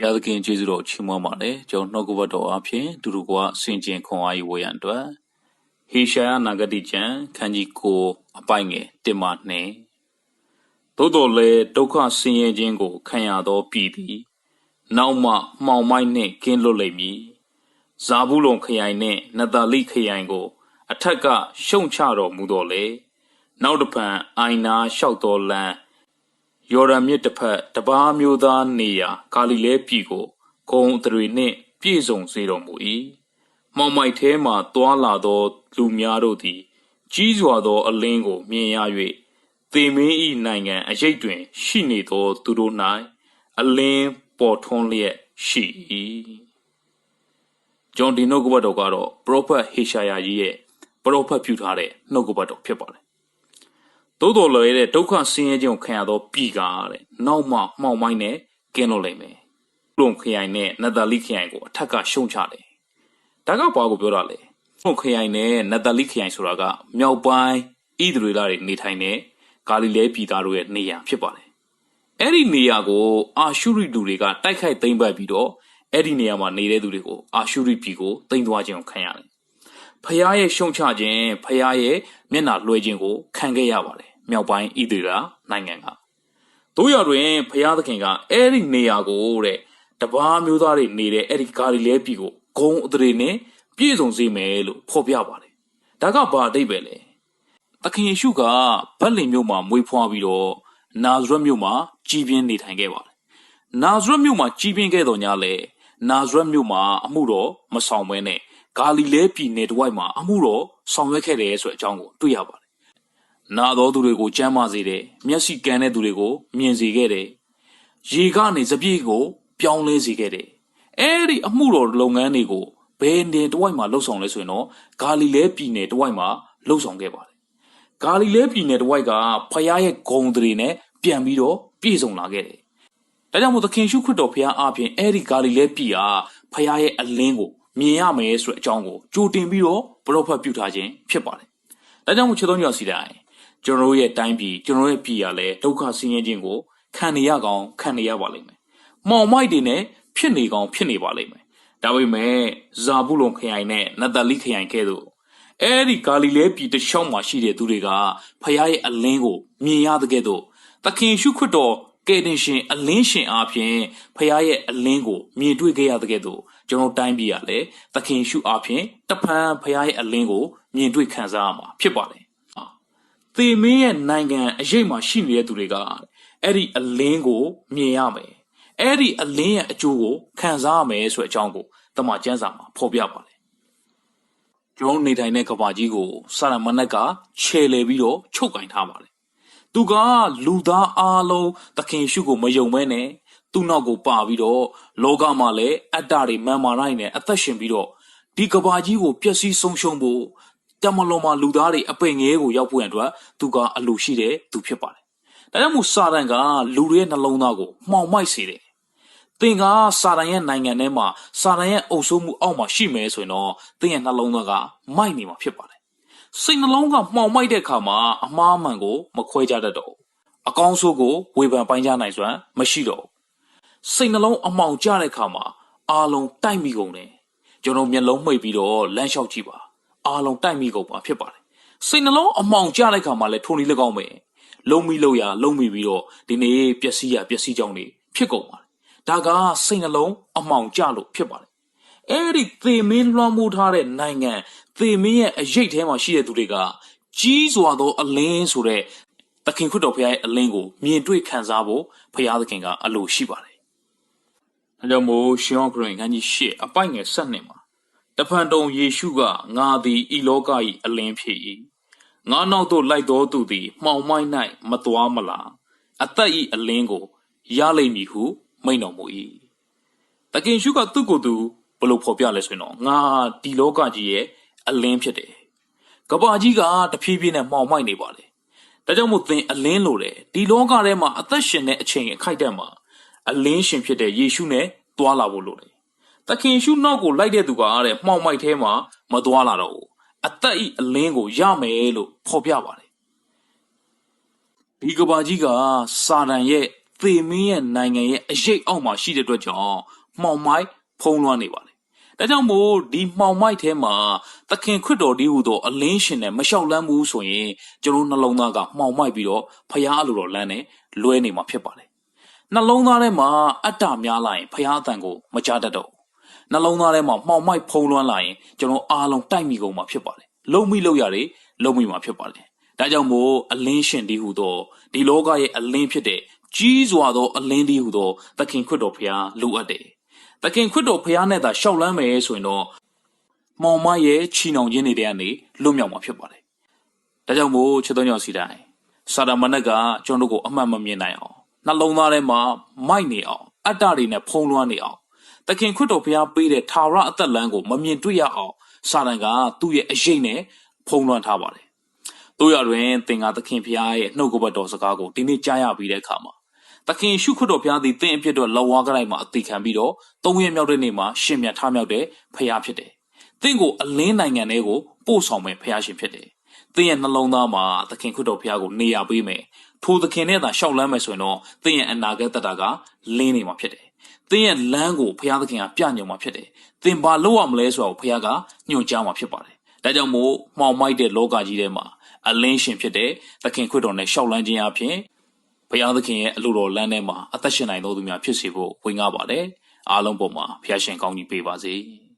ဘုရားသခင်ကျေးဇူးတော်ချီးမွမ်းပါတယ်ကျွန်တော်နှုတ်ကပတ်တော်အဖြစ်ဒူဒူကဆင်ကျင်ခွန်အားယူဝေရန်အတွက်ဟေရှာယနာဂတိကျမ်းခန်းကြီးကိုအပိုင်ငယ်တင်မာနှင့်သို့တော်လည်းဒုက္ခဆင်းရဲခြင်းကို ခံရသောပြည်သည် နောက်မှမှောင်မိုက်နှင့်ကင်းလွတ်လိမ့်မည်ဇာဘူးလုံခရိုင်နှင့်နတလိခရိုင်ကို အထက်ကရှုံချတော်မူတော်လေနောက်တစ်ဖန်အိုင်နာလျှောက်တော်လမ်း ယော်ဒန်မြစ်တစ်ဖက်တပားမျိုးသားနေရာဂါလိလဲပြည်ကိုဂုံအတွေနှင့်ပြည့်စုံစေတော်မူ၏မှောင်မိုက်ထဲမှသွာလာသောလူများတို့သည် ကြီးစွာသောအလင်းကိုမြင်ရ၍သေမင်း၏နိုင်ငံအရေးတွင် ရှိနေသောသူတို့၌အလင်းပေါ်ထွန်းလျက်ရှိ၏ဂျွန်ဒီနှုတ်ကပတ်တော်ကတော့ပရောဖက်ဟေရှာယာကြီးရဲ့ပရောဖက်ပြုထားတဲ့နှုတ်ကပတ်တော်ဖြစ်ပါတယ် သို့တော်လည်းတဲ့ဒုက္ခဆင်းရဲခြင်းကိုခံရသောပြည်ကားတဲ့နောက်မှမှောင်မိုင်းနဲ့ကင်းလို့လိမ့်မယ်။လုံခရိုင်နဲ့နတ်သာလိခရိုင်ကိုအထက်ကရှုံချတယ်။ဒါကဘာကိုပြောတာလဲ။လုံခရိုင်နဲ့နတ်သာလိခရိုင်ဆိုတာကမြောက်ပိုင်းဣသရေလတွေနေထိုင်တဲ့ဂါလိလဲပြည်သားတို့ရဲ့နေရာဖြစ်ပါတယ်။အဲ့ဒီနေရာကိုအာရှုရိလူတွေကတိုက်ခိုက်သိမ်းပိုက်ပြီးတော့အဲ့ဒီနေရာမှာနေတဲ့သူတွေကိုအာရှုရိပြည်ကိုသိမ်းသွားခြင်းကိုခံရတယ်။ဖះရဲ့ရှုံချခြင်းဖះရဲ့မျက်နှာလွှဲခြင်းကိုခံခဲ့ရပါတယ် မြောက်ပိုင်းဣသရေလနိုင်ငံကတို့ရတွင်ဖျားသခင်ကအဲ့ဒီနေရာကိုတဲ့တပားမျိုးသားတွေနေတဲ့အဲ့ဒီဂါလိလဲပြည်ကိုဂုံအသရေနဲ့ပြည့်စုံစေမယ်လို့ဖော်ပြပါတယ်ဒါကဘာအတိတ်ပဲလဲသခင်ယေရှုကဗတ်လင်မြို့မှာမွေးဖွားပြီးတော့နာဇရက်မြို့မှာကြီးပြင်းနေထိုင်ခဲ့ပါတယ်နာဇရက်မြို့မှာကြီးပြင်းခဲ့တော်ညာလဲနာဇရက်မြို့မှာအမှုတော်မဆောင်ဘဲနဲ့ဂါလိလဲပြည်နယ်တစ်ဝိုက်မှာအမှုတော်ဆောင်ရွက်ခဲ့တယ်ဆိုတဲ့အကြောင်းကိုတွေ့ရပါတယ် နာတော်သူတွေကိုကြမ်းမာစေတယ်မျက်စိကန်းတဲ့သူတွေကိုမြင်စေခဲ့တယ်ရေကနေစပြည့်ကို ပြောင်းလဲစေခဲ့တယ်အဲ့ဒီအမှုတော်လုပ်ငန်းတွေကိုဘယ်နေတဝိုက်မှာလှုပ်ဆောင်လဲဆိုရင်တော့ဂါလိလဲပြည်နယ်တဝိုက်မှာလှုပ်ဆောင်ခဲ့ပါတယ်ဂါလိလဲပြည်နယ်တဝိုက်ကဖယားရဲ့ဂုံတွေနဲ့ပြန်ပြီးတော့ပြည့်စုံလာခဲ့တယ်ဒါကြောင့်မို့သခင်ရှုခရစ်တော်ဖယားအားဖြင့်အဲ့ဒီဂါလိလဲပြည်ဟာဖယားရဲ့အလင်းကိုမြင်ရမယ်ဆိုတဲ့အကြောင်းကိုကြိုတင်ပြီးတော့ဘလော့ဖတ်ပြုထားခြင်းဖြစ်ပါတယ်ဒါကြောင့်မို့ချစ်တော်ညောစီတိုင်း ကျွန်တော်တို့ရဲ့တိုင်းပြည်ကျွန်တော်ရဲ့ပြည်ရလဲဒုက္ခဆင်းရဲခြင်းကိုခံနေရကောင်ခံနေရပါလိမ့်မယ်။မောင်မိုက်တွေနဲ့ဖြစ်နေကောင်ဖြစ်နေပါလိမ့်မယ်။ဒါပေမဲ့ဇာဘူးလုံခရိုင်နဲ့နတ်တလိခရိုင်ကဲ့သို့အဲ့ဒီဂါလိလဲပြည်တလျှောက်မှာရှိတဲ့သူတွေကဖခင်ရဲ့အလင်းကိုမြင်ရတဲ့ကဲ့သို့သခင်ရှုခရစ်တော်ကယ်တင်ရှင်အလင်းရှင်အားဖြင့်ဖခင်ရဲ့အလင်းကိုမြင်တွေ့ခဲ့ရတဲ့ကဲ့သို့ကျွန်တော်တိုင်းပြည်ရလဲသခင်ရှုအားဖြင့်တဖန်ဖခင်ရဲ့အလင်းကိုမြင်တွေ့ခံစားရမှာဖြစ်ပါတယ် သေမင်းရဲ့နိုင်ငံအရေးမှာရှိနေတဲ့သူတွေကအဲ့ဒီအလင်းကိုမြင်ရမယ်အဲ့ဒီအလင်းရဲ့အကျိုးကိုခံစားရမယ်ဆိုတဲ့အကြောင်းကိုတမန်ကျမ်းစာမှာဖော်ပြပါတယ်ကျွန်တော်နေထိုင်တဲ့ကဘာကြီးကိုစာရမဏတ်ကခြေလေပြီးတော့ချုပ်ကင်ထားပါတယ်သူကလူသားအားလုံးသခင်ရှုကိုမယုံမဲနဲ့သူ့နောက်ကိုပါပြီးတော့လောကမှာလည်းအတ္တတွေမာမာရိုင်းနဲ့အသက်ရှင်ပြီးတော့ဒီကဘာကြီးကိုပျက်စီးဆုံးရှုံးဖို့ တမလွန်မှာလူသားတွေအပိန်ငယ်ကိုရောက်ဖို့ရန်အတွက်သူကအလိုရှိတဲ့သူဖြစ်ပါတယ်။ဒါကြောင့်မို့စာတန်ကလူတွေရဲ့နှလုံးသားကိုမှောင်မိုက်စေတယ်။သင်ကစာတန်ရဲ့နိုင်ငံထဲမှာစာတန်ရဲ့အုပ်စိုးမှုအောက်မှာရှိမယ်ဆိုရင်တော့သင်ရဲ့နှလုံးသားကမိုက်နေမှာဖြစ်ပါတယ်။စိတ်နှလုံးကမှောင်မိုက်တဲ့အခါမှာအမှားမှန်ကိုမခွဲခြားတတ်တော့ဘူး။အကောင်းဆိုးကိုဝေဖန်ပိုင်းခြားနိုင်စွမ်းမရှိတော့ဘူး။စိတ်နှလုံးအမှောင်ကျတဲ့အခါမှာအာလုံးတိုက်မိကုန်တယ်။ကျွန်တော်မျက်လုံးမှိတ်ပြီးတော့လမ်းလျှောက်ကြည့်ပါ အားလုံးတိုက်မိကုန်ပါဖြစ်ပါတယ်စိတ်နှလုံးအမောင်ကျတဲ့ခါမှာလည်းထုံနေ၎င်းပဲလုံးမိလို့ရလုံးမိပြီးတော့ဒီနေ့ပျက်စီးရပျက်စီးကြောင်းနေဖြစ်ကုန်ပါတယ်ဒါကစိတ်နှလုံးအမောင်ကျလို့ဖြစ်ပါတယ်အဲ့ဒီသေမင်းလွှမ်းမိုးထားတဲ့နိုင်ငံသေမင်းရဲ့အရေးထဲမှာရှိတဲ့သူတွေကကြီးစွာသောအလင်းဆိုတဲ့သခင်ခရစ်တော်ဖခင်ရဲ့အလင်းကိုမြင်တွေ့ခံစားဖို့ဖခင်သခင်ကအလိုရှိပါတယ်။အဲကြောင့်မို့ရှင်ယောဂရင်ခန်းကြီး၈အပိုက်ငယ်၁၂မှာ တဖန်တုံယေရှုကငါသည်ဤလောက၏အလင်းဖြစ်၏ငါနောက်သို့လိုက်တော်သူသည်မှောင်မိုက်၌မသွားမလားအသက်၏အလင်းကိုရလိမ့်မည်ဟုမိန့်တော်မူ၏တကင်ရှုကသူ့ကိုယ်သူဘလို့ဖော်ပြလဲဆိုရင်တော့ငါဒီလောကကြီးရဲ့အလင်းဖြစ်တယ်ကဘာကြီးကတဖြည်းဖြည်းနဲ့မှောင်မိုက်နေပါလေဒါကြောင့်မို့သင်အလင်းလိုတယ်ဒီလောကထဲမှာအသက်ရှင်တဲ့အချိန်အခိုက်အတန့်မှာအလင်းရှင်ဖြစ်တဲ့ယေရှုနဲ့တွာလာဖို့လိုတယ် သခင်ရှုနောက်ကိုလိုက်တဲ့သူကတဲ့မှောင်မိုက်ထဲမှာမသွားလာတော့ဘူးအသက်ဤအလင်းကိုရမယ်လို့ဖော်ပြပါတယ်ဒီကဘာကြီးကစာတန်ရဲ့သေမင်းရဲ့နိုင်ငံရဲ့အရေးအောက်မှာရှိတဲ့အတွက်ကြောင့်မှောင်မိုက်ဖုံးလွှမ်းနေပါတယ်။ဒါကြောင့်မို့ဒီမှောင်မိုက်ထဲမှာသခင်ခရစ်တော်ဒီဟူသောအလင်းရှင်နဲ့မလျှောက်လန်းဘူးဆိုရင်ကျွန်တော်နှလုံးသားကမှောင်မိုက်ပြီးတော့ဖျားလိုတော်လန်းနဲ့လွဲနေမှာဖြစ်ပါတယ်။နှလုံးသားထဲမှာအတ္တများလာရင်ဖျားအတန်ကိုမကြားတတ်တော့ဘူး။ နှလုံးသားထဲမှာမှောင်မိုက်ဖုံးလွှမ်းလာရင်ကျွန်တော်အားလုံးတိုက်မိကုန်မှာဖြစ်ပါတယ်။လုံမိလို့ရတယ်လုံမိမှာဖြစ်ပါတယ်။ဒါကြောင့်မို့အလင်းရှင်ဒီဟူသောဒီလောကရဲ့အလင်းဖြစ်တဲ့ကြီးစွာသောအလင်းဒီဟူသောသခင်ခရစ်တော်ဖျားလိုအပ်တယ်။သခင်ခရစ်တော်ဖျားနဲ့သာရှောက်လန်းမယ်ဆိုရင်တော့မောင်မရဲ့ချီနှောင်ခြင်းတွေကနေလွတ်မြောက်မှာဖြစ်ပါတယ်။ဒါကြောင့်မို့ချစ်တော်ညောင်စီတိုင်းစာဒမနက်ကကျွန်တော်တို့ကိုအမှန်မမြင်နိုင်အောင်နှလုံးသားထဲမှာမိုက်နေအောင်အတ္တတွေနဲ့ဖုံးလွှမ်းနေအောင် သခင်ခရစ်တော်ဖျားပေးတဲ့ထာဝရအသက်လမ်းကိုမမြင်တွေ့ရအောင်စာတန်ကသူ့ရဲ့အရေးနဲ့ဖုံးလွှမ်းထားပါတယ်။တို့ရတွင်သင်္ကာသခင်ဖျားရဲ့နှုတ်ကပတ်တော်စကားကိုဒီနေ့ကြားရပြီးတဲ့အခါမှာသခင်ရှုခရစ်တော်ဖျားသည်သင်အဖြစ်တော်လောဝါကလိုက်မှာအသေးခံပြီးတော့သုံးရက်မြောက်တဲ့နေ့မှာရှင်မြတ်ထားမြောက်တဲ့ဖျားဖြစ်တယ်။သင်ကိုအလင်းနိုင်ငံတွေကိုပို့ဆောင်မဲ့ဖျားရှင်ဖြစ်တယ်။သင်ရဲ့နှလုံးသားမှာသခင်ခရစ်တော်ဖျားကိုနေရာပေးမယ်။ထိုသခင်နဲ့သာရှောက်လန်းမယ်ဆိုရင်တော့သင်ရဲ့အနာဂတ်တတာကလင်းနေမှာဖြစ်တယ်။ သင်ရဲ့လမ်းကိုဖျားသခင်ကပြညွှန်မှာဖြစ်တယ်။သင်ဘာလုပ်ရမလဲဆိုတာကိုဖျားကညွှန်ကြားမှာဖြစ်ပါတယ်။ဒါကြောင့်မို့မှောင်မိုက်တဲ့လောကကြီးထဲမှာအလင်းရှင်ဖြစ်တဲ့သခင်ခရစ်တော်နဲ့ရှောက်လန်းခြင်းအပြင်ဘုရားသခင်ရဲ့အလိုတော်လမ်းထဲမှာအသက်ရှင်နိုင်သောသူများဖြစ်စေဖို့ဝင်ကားပါတယ်အားလုံးပေါ်မှာဘုရားရှင်ကောင်းကြီးပေးပါစေ။